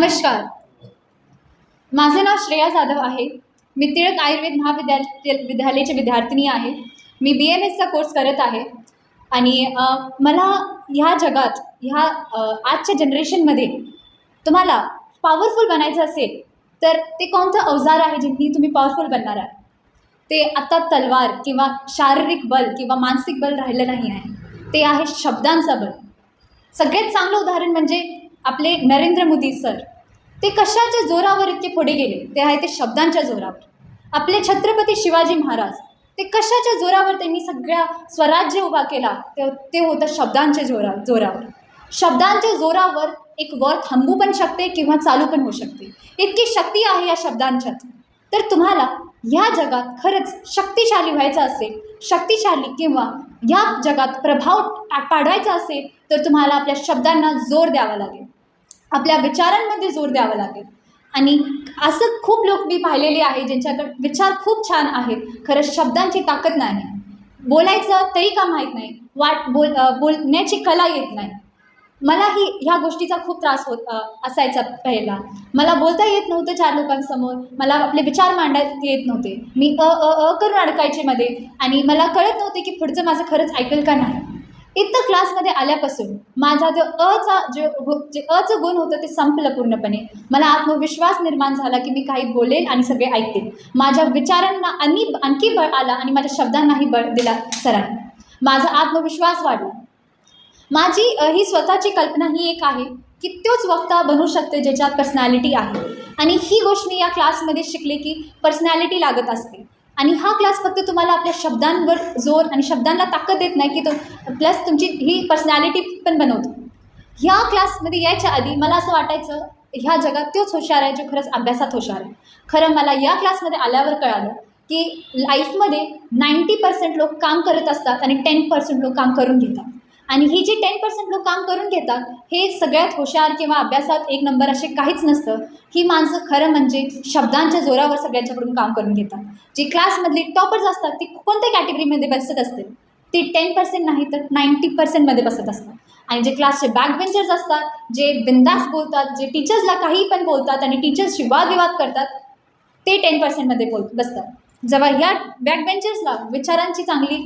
नमस्कार. माझं नाव श्रेया जाधव आहे. मी टिळक आयुर्वेद महाविद्यालय विद्यालयाची विद्यार्थिनी आहे. मी बी एम एसचा कोर्स करत आहे. आणि मला ह्या जगात ह्या आजच्या जनरेशनमध्ये तुम्हाला पॉवरफुल बनायचं असेल तर ते कोणतं अवजार आहे ज्यांनी तुम्ही पॉवरफुल बनणार आहे ते आत्ता तलवार किंवा शारीरिक बल किंवा मानसिक बल राहिलं नाही आहे. ते आहे शब्दांचं बल. सगळ्यात चांगलं उदाहरण म्हणजे आपले नरेंद्र मोदी सर ते कशाच्या जोरावर इतके पुढे गेले? ते आहे ते शब्दांच्या जोरावर. आपले छत्रपती शिवाजी महाराज ते कशाच्या जोरावर त्यांनी सगळ्या स्वराज्य उभा केला? ते ते होतं शब्दांच्या जोरा जोरावर. शब्दांच्या जोरावर एक वर थांबू पण शकते किंवा चालू पण होऊ शकते. इतकी शक्ती आहे या शब्दांच्यात. तर तुम्हाला ह्या जगात खरंच शक्तिशाली व्हायचं असेल शक्तिशाली किंवा या जगात प्रभाव पाडवायचा असेल तर तुम्हाला आपल्या शब्दांना जोर द्यावा लागेल. आपल्या विचारांमध्ये जोर द्यावा लागेल. आणि असं खूप लोक मी पाहिलेले आहे ज्यांच्याकडे विचार खूप छान आहेत. खरं शब्दांची ताकद नाही. बोलायचं तरी का माहीत नाही. वाट बोल बोलण्याची कला येत नाही. मलाही ह्या गोष्टीचा खूप त्रास होत असायचा पहिला. मला बोलता येत नव्हतं चार लोकांसमोर. मला आपले विचार मांडायला येत नव्हते. मी अ अ अ करून अडकायचे मध्ये. आणि मला कळत नव्हते की पुढचं माझं खरंच ऐकेल का नाही. इथं क्लासमध्ये आल्यापासून माझा जो अचा जे हो- जे अचं गुण होतं ते संपलं पूर्णपणे. मला आत्मविश्वास निर्माण झाला की मी काही बोलेन आणि सगळे ऐकतील. माझ्या विचारांना आणि आणखी बळ आला आणि माझ्या शब्दांनाही बळ दिला सरांनी. माझा आत्मविश्वास वाढला. माझी ही स्वतःची कल्पना ही एक आहे की तोच वक्ता बनू शकते ज्याच्यात पर्सनॅलिटी आहे. आणि ही गोष्ट मी या क्लासमध्ये शिकले की पर्सनॅलिटी लागत असते. आणि हा क्लास फक्त तुम्हाला आपल्या शब्दांवर जोर आणि शब्दांना ताकद देत नाही की तो प्लस तुमची ही पर्सनॅलिटी पण बनवतो. ह्या क्लासमध्ये यायच्या आधी मला असं वाटायचं ह्या जगात तोच हुशार आहे जो खरंच अभ्यासात हुशार आहे. खरं मला या क्लासमध्ये आल्यावर कळालं की लाईफमध्ये नाईंटी पर्सेंट लोक काम करत असतात आणि टेन पर्सेंट लोक काम करून घेतात. आणि ही जी टेन पर्सेंट लोक काम करून घेतात हे सगळ्यात हुशार किंवा अभ्यासात एक नंबर असे काहीच नसतं. ही माणसं खरं म्हणजे शब्दांच्या जोरावर सगळ्यांच्याकडून काम करून घेतात. जी क्लासमधली टॉपर्स असतात ती कोणत्या कॅटेगरीमध्ये बसत असतील? ती टेन पर्सेंट नाही तर नाईंटी पर्सेंटमध्ये बसत असतात. आणि जे क्लासचे बॅक बेंचर्स असतात जे बिंदास बोलतात जे टीचर्सला काही पण बोलतात आणि टीचर्सशी वादविवाद करतात ते टेन पर्सेंटमध्ये बोल बसतात. जेव्हा ह्या बॅक बेंचर्सला विचारांची चांगली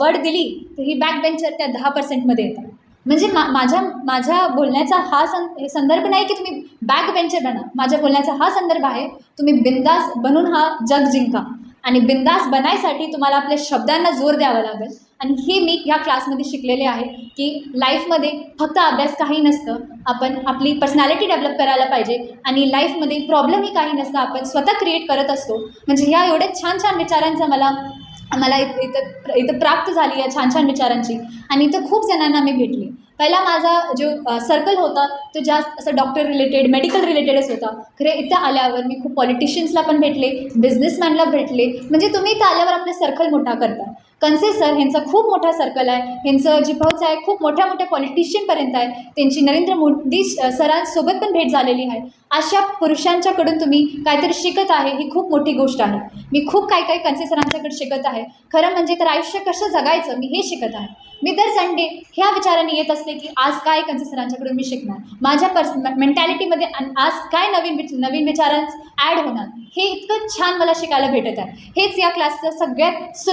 वर्ड दिली तर ही बॅक बेंचर त्या दहा पर्सेंटमध्ये येतात. म्हणजे मा माझ्या माझ्या बोलण्याचा हा सं संदर्भ नाही की तुम्ही बॅक बेंचर बना. माझ्या बोलण्याचा हा संदर्भ आहे तुम्ही बिंदास बनून हा जग जिंका. आणि बिंदास बनायसाठी तुम्हाला आपल्या शब्दांना जोर द्यावा लागेल. आणि हे मी ह्या क्लासमध्ये शिकलेले आहे की लाईफमध्ये फक्त अभ्यास काही नसतं आपण आपली पर्सनॅलिटी डेव्हलप करायला पाहिजे आणि लाईफमध्ये प्रॉब्लेमही काही नसतं आपण स्वतः क्रिएट करत असतो. म्हणजे ह्या एवढ्या छान छान विचारांचा मला मला इथं इथं इथं प्राप्त झाली या छान छान विचारांची. आणि इथं खूप जणांना मी भेटली. पहिला माझा जो सर्कल होता तो जास्त असं डॉक्टर रिलेटेड मेडिकल रिलेटेडच होता. खरे इथं आल्यावर मी खूप पॉलिटिशियन्सला पण भेटले बिझनेसमॅनला भेटले. म्हणजे तुम्ही इथं आल्यावर आपलं सर्कल मोठा करता. कनसे सर ह्यांचा खूप मोठा सर्कल आहे. ह्यांचं जी पोहोच आहे खूप मोठ्या मोठ्या पॉलिटिशियनपर्यंत आहे. त्यांची नरेंद्र मोदी सरांसोबत पण भेट झालेली आहे. अशा पुरुषांच्याकडून तुम्ही काहीतरी शिकत आहे ही खूप मोठी गोष्ट आहे. मी खूप काही काही कनसे सरांच्याकडे शिकत आहे. खरं म्हणजे तर आयुष्य कसं जगायचं मी हे शिकत आहे. मी दर संडे ह्या विचाराने येत असते की आज काय कनसे सरांच्याकडून मी शिकणार? माझ्या पर्स मेंटॅलिटीमध्ये आज काय नवीन विच नवीन विचारांस ॲड होणार? हे इतकं छान मला शिकायला भेटत आहे. हेच या क्लासचं सगळ्यात सु